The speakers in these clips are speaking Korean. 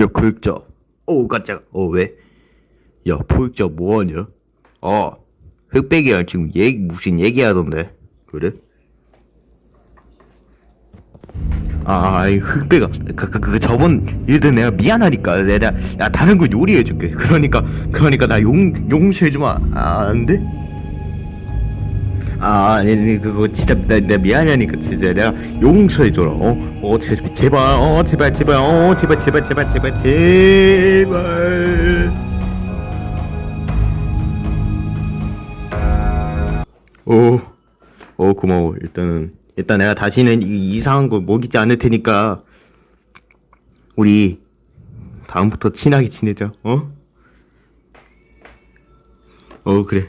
야 포획자 오 깜짝아 어 왜? 야 포획자 뭐하냐? 어 흑백이랑 지금 얘기 무슨 얘기하던데 그래? 아, 아이 흑백아 그, 그, 그 저번 일들 내가 미안하니까 내가 야 다른 거 요리해줄게 그러니까 그러니까 나 용 용서해주면 아, 안 돼? 아, 아니, 그거 진짜 나, 나 미안하니까 진짜 내가 용서해줘라. 어, 어, 제, 제발, 어, 제발, 제발, 어, 제발, 제발, 제발, 제발, 제발. 오, 어, 고마워. 일단은 일단 내가 다시는 이, 이상한 거 먹이지 않을 테니까 우리 다음부터 친하게 지내자. 어? 어, 그래.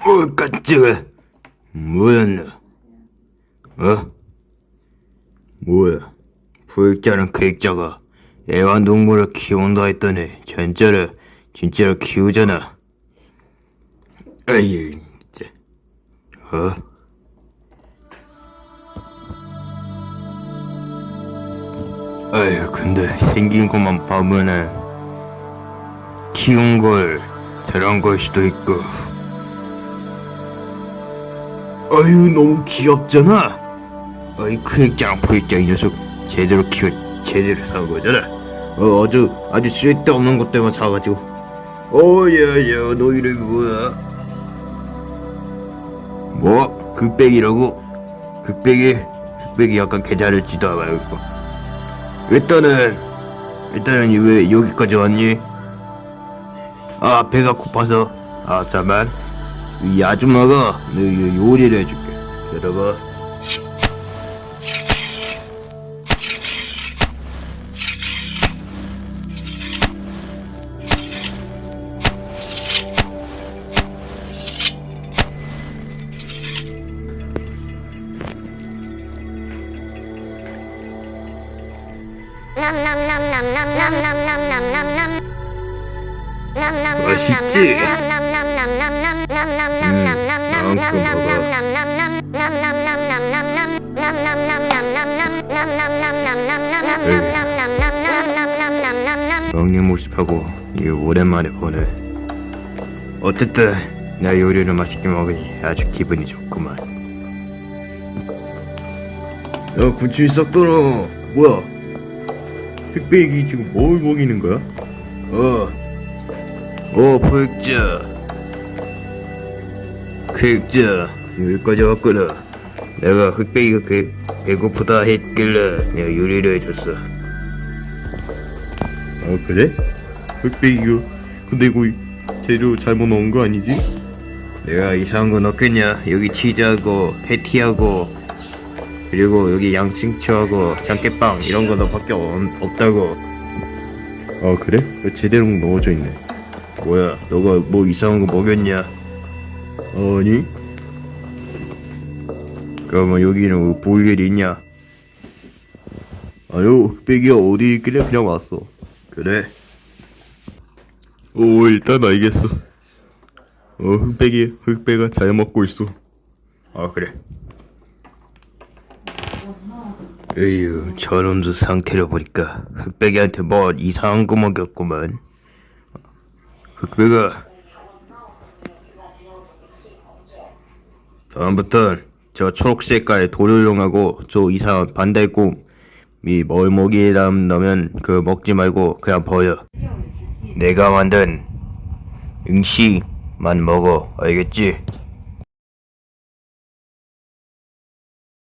어, 깜짝아. 뭐였나? 어? 뭐야? 부획자는 계획자가 애완동물을 키운다 했더니 진짜로 진짜로 키우잖아. 아이 진짜. 어? 아유 근데 생긴 것만 보면은 키운 걸 저런 걸 수도 있고 아유 너무 귀엽잖아. 아이 크익장 포익장 이 녀석. 제대로 키워 제대로 산 거잖아. 어 아주 아주 쓸데없는 것 때문에 사가지고. 어야야 너 이름이 뭐야? 뭐? 흑백이라고? 흑백이 흑백이 약간 않아요 이거 일단은 일단은 왜 여기까지 왔니? 아 배가 고파서. 아 잠만 이 아줌마가 너 요리를 해줄게 들어봐 맛있지? 먹는 모습하고 이 오랜만에 보네. 어쨌든 나 요리를 맛있게 먹으니 아주 기분이 좋구만. 야 군침이 싹 돌아 뭐야? 흑백이 지금 뭘 먹이는 거야? 어, 어, 포획자. 흑자, 여기까지 왔구나. 내가 흑백이가 배, 배고프다 했길래 내가 요리를 해줬어. 아, 그래? 흑백이가, 근데 이거 재료 잘못 넣은 거 아니지? 내가 이상한 거 넣겠냐? 여기 치즈하고, 패티하고, 그리고 여기 양심초하고 장깨빵 이런 거 너밖에 없- 없다고 아 그래? 제대로 넣어져 있네 뭐야 너가 뭐 이상한 거 먹였냐 아니? 그러면 여기는 뭐볼 일이 있냐? 아유 흑백이야. 어디 있길래 그냥 왔어? 그래. 오 일단 알겠어. 어 흑백이 흑백아 잘 먹고 있어. 아 그래. 에휴 저놈도 상태를 보니까 흑백이한테 뭐 이상한 거 먹였구만. 흑백아 다음부턴 저 초록색깔 도료용하고 저 이상한 반달곰 이뭘 먹이람 넣으면 그 먹지 말고 그냥 버려 내가 만든 응시만 먹어 알겠지?